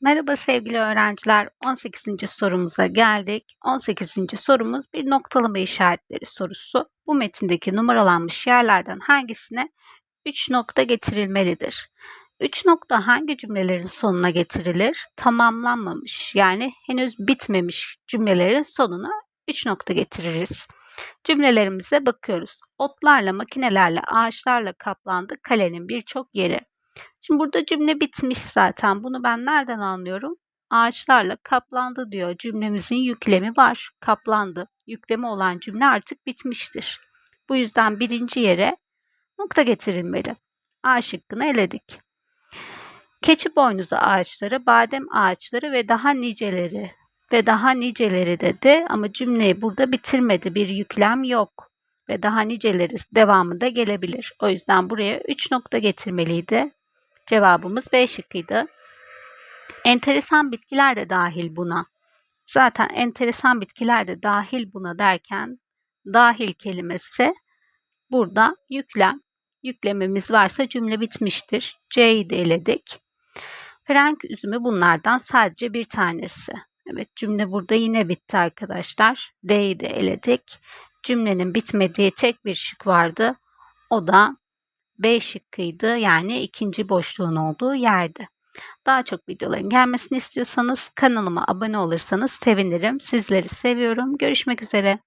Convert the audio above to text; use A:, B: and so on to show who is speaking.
A: Merhaba sevgili öğrenciler. 18. sorumuza geldik. 18. sorumuz bir noktalama işaretleri sorusu. Bu metindeki numaralanmış yerlerden hangisine 3 nokta getirilmelidir? 3 nokta hangi cümlelerin sonuna getirilir? Tamamlanmamış yani henüz bitmemiş cümlelerin sonuna 3 nokta getiririz. Cümlelerimize bakıyoruz. Otlarla, makinelerle, ağaçlarla kaplandı kalenin birçok yeri. Şimdi burada cümle bitmiş zaten. Bunu ben nereden anlıyorum? Ağaçlarla kaplandı diyor. Cümlemizin yüklemi var. Kaplandı. Yüklemi olan cümle artık bitmiştir. Bu yüzden birinci yere nokta getirilmeli. A şıkkını eledik. Keçi boynuzu ağaçları, badem ağaçları ve daha niceleri ve daha niceleri dedi ama cümleyi burada bitirmedi. Bir yüklem yok ve daha niceleri devamında gelebilir. O yüzden buraya 3 nokta getirmeliydi. Cevabımız B şıkkıydı. Enteresan bitkiler de dahil buna. Zaten enteresan bitkiler de dahil buna derken dahil kelimesi burada yüklem. Yüklememiz varsa cümle bitmiştir. C'yi de eledik. Frank üzümü bunlardan sadece bir tanesi. Evet cümle burada yine bitti arkadaşlar. D'yi de eledik. Cümlenin bitmediği tek bir şık vardı. O da B şıkkıydı. Yani ikinci boşluğun olduğu yerde. Daha çok videoların gelmesini istiyorsanız kanalıma abone olursanız sevinirim. Sizleri seviyorum. Görüşmek üzere.